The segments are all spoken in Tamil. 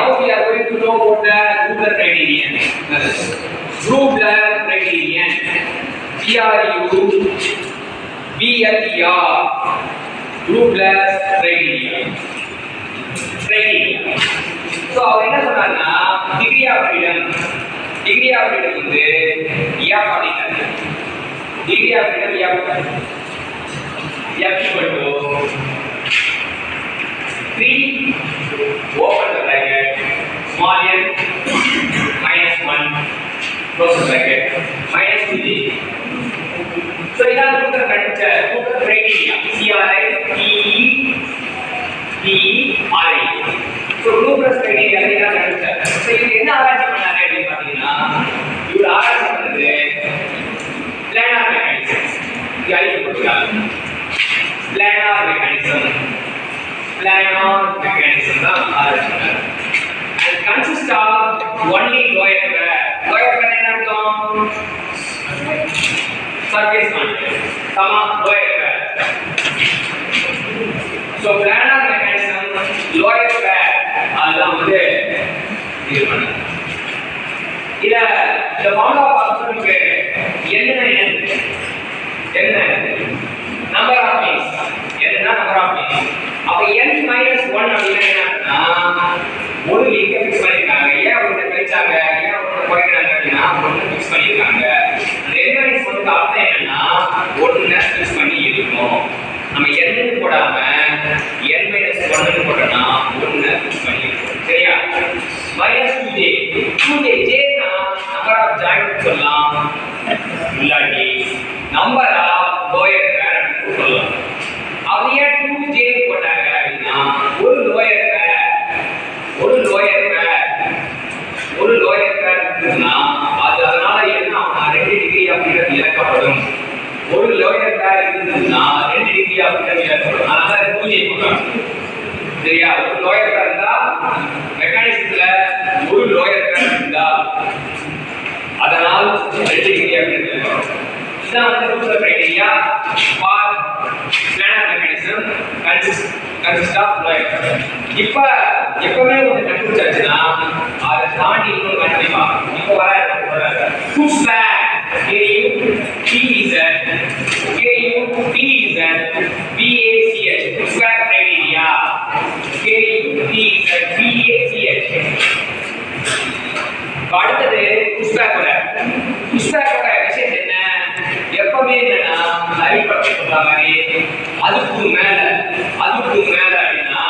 now we are going to know about the Grubler criterion. Grubler criterion. G R U B L E R. Grubler criterion. Criterion. So அவர் என்ன சொன்னார்னா degree of freedom degree of freedom வந்து எஃப் அப்படிங்கிறாரு degree of freedom F F equal to three open பண்ணுறாங்க small n minus 1 close bracket minus 2g so இதான் கூட்டர் கண்டுச்ச கூட்டர் criteria CRI TE TERI so two plus criteria இதான் கண்டுச்ச so இது என்ன ஆராய்ச்சி பண்ணாங்க அப்படின்னு பாத்தீங்கன்னா இவர் ஆராய்ச்சி பண்ணது planar mechanism இது ஐடி போட்டுருக்காங்க planar mechanism planar mechanism தான் ஆராய்ச்சி பண்ணார் consist of only lower pair lower pair என்ன அர்த்தம்? Surface content சமா lower pair so planar mechanism lower pair அதுதான் வந்து இது பண்ணுது. இத இந்த ஃபார்முலா பார்க்கறதுக்கு என்ன என்ன என்ன? நம்பர் ஆஃப் மீன்ஸ் என்ன நம்பர் ஆஃப் மீன்ஸ் அப்ப n மைனஸ் ஒன் அப்படின்னா என்ன ஒரு லீக்கர் ஒன்று ஃபிக்ஸ் பண்ணிருக்காங்க. அந்த n அர்த்தம் என்னன்னா ஒன்று ஃபிக்ஸ் பண்ணி இருக்கணும். நம்ம n போடாம சரியா? ஒரு லோயர் இருந்தா மெக்கானிசத்துல ஒரு லோயர் பேர் அதனால் ரெண்டு டிகிரி அப்படிங்கிறது இழக்கப்படும் இதான் வந்து criteria for planar mechanism consist consist of lower இப்போ எப்பவுமே ஒன்று கண்டுபிடிச்சாச்சுன்னா அதை தாண்டி இன்னொரு கண்டுபிடிப்பா இப்போ வர சொல்ற மாதிரி அதுக்கு மேல அதுக்கு மேல அப்படின்னா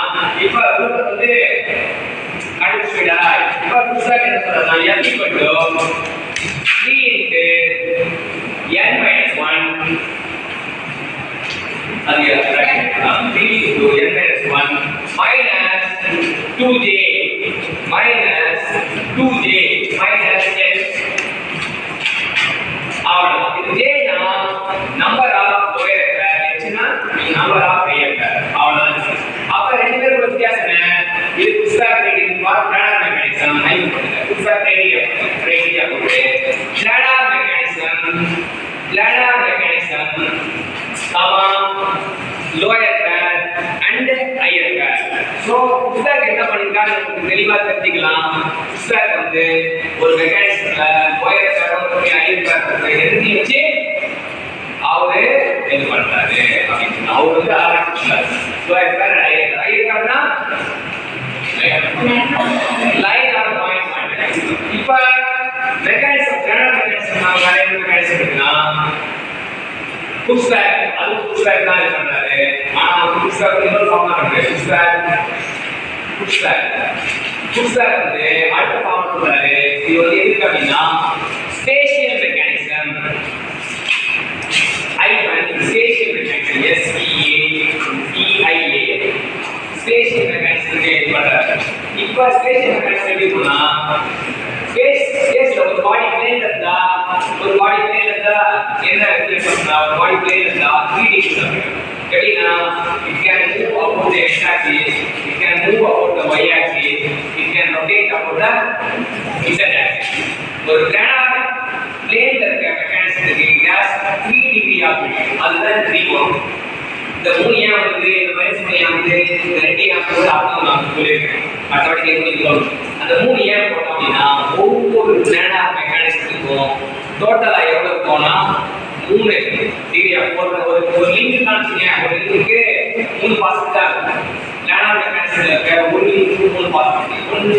இப்ப ரூட் வந்து கண்டுபிடிச்சா இப்ப புஷ்பேக் என்ன சொல்றதுனா F equal to three into n minus one அது three into n minus one minus two J so pushback என்ன பண்ணிருக்காங்க நமக்கு தெளிவா தெரிஞ்சுக்கலாம். புஷ்பேக் வந்து ஒரு மெக்கானிசம்ல லோயர் பேரும் ஹையர் பேர் எழுதி வச்சு அவரு இது பண்றாரு அப்படின்னு அவர் வந்து ஆரம்பிச்சாரு லோயர் பேர் ஹையர் புஷ்பேக் அது புஷ்பேக் தான் இது பண்ணாரு. ஆனா புஷ்பேக் இன்னொரு ஃபார்ம் இருக்கு புஷ்பேக் புஷ்பேக் புஷ்பேக் வந்து அடுத்த ஃபார்ம் சொல்றாரு இது வந்து எதுக்கு அப்படின்னா ஸ்பேஷியல் மெக்கானிசம் ஐ spatial mechanism SPA spatial mechanism இது பண்றாரு இப்போ ஸ்பேஷியல் மெக்கானிசம் எப்படி இருக்குன்னா ஸ்பேஸ் ஸ்பேஸ்ல ஒரு பாடி பிளேன் இருந்தா ஒரு பாடி பிளேன் இருந்தா என்ன இருக்குன்னா ஒரு பாடி பிளேன் இருந்தா 3D எப்படின்னா it can move about the X axis it can move about the Y axis it can rotate about the Z axis ஒரு பிளானர் பிளேன்ல இருக்க மெக்கானிசத்துக்கு கேஸ் 3 டிகிரி ஆகும். அதுதான் த்ரீ இந்த மூணு ஏன் வந்து இந்த வயசு ஏன் வந்து இந்த ரெண்டு ஏன் வந்து அர்த்தம் நான் சொல்லியிருக்கேன். மற்றபடி கேட்கணும் அந்த மூணு ஏன் போட்டோம் அப்படின்னா ஒவ்வொரு பிளானர் மெக்கானிசத்துக்கும் டோட்டலா எவ்வளவு இருக்கும்னா மூணு டிகிரி ஒரு ஒரு ஒரு லிங்க் காமிச்சிங்க ஒரு லிங்க்கு மூணு பாசிட்டிவ் தான் இருக்கும் பிளானர் மெக்கானிசம்ல இருக்க ஒரு லிங்க்கு மூணு பாசிட்டிவ் ஒன்று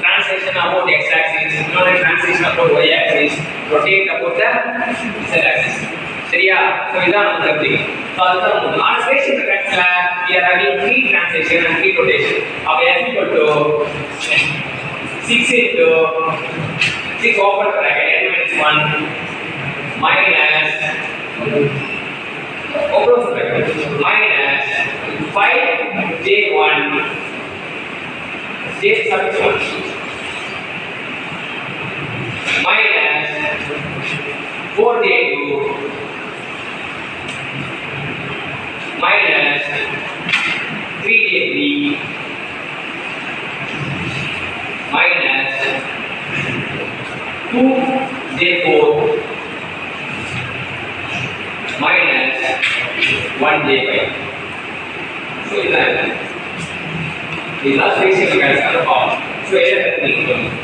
டிரான்ஸ்லேஷன் அபவுட் எக்ஸ் ஆக்சிஸ் இன்னொரு translation about Y axis rotate about the Z axis சரியா ஸோ இதான் நம்ம கருத்து ஸோ அதுதான் மூணு ஆனால் ஸ்பேஷியல் மெக்கானிக்ஸ்ல we are having three translation and three rotation. அப்போ s equal to 6 into 6 open bracket n minus 1 minus open bracket minus 5 j1 j suffix 1 minus 4 j2 minus 3j3 minus 2j4 minus 1j5 so இதான் இது. இதுதான் ஸ்பேஷியல் மெக்கானிக்ஸ் ஃபார்ம் ஸோ எதை பற்றி நீங்கள் சொல்லுங்க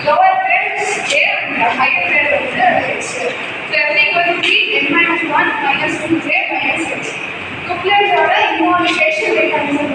lower grade is A and higher grade வந்து X. So F equal to P n minus 1 minus 2J minus X. Coupler's இன்னொரு spatial mechanism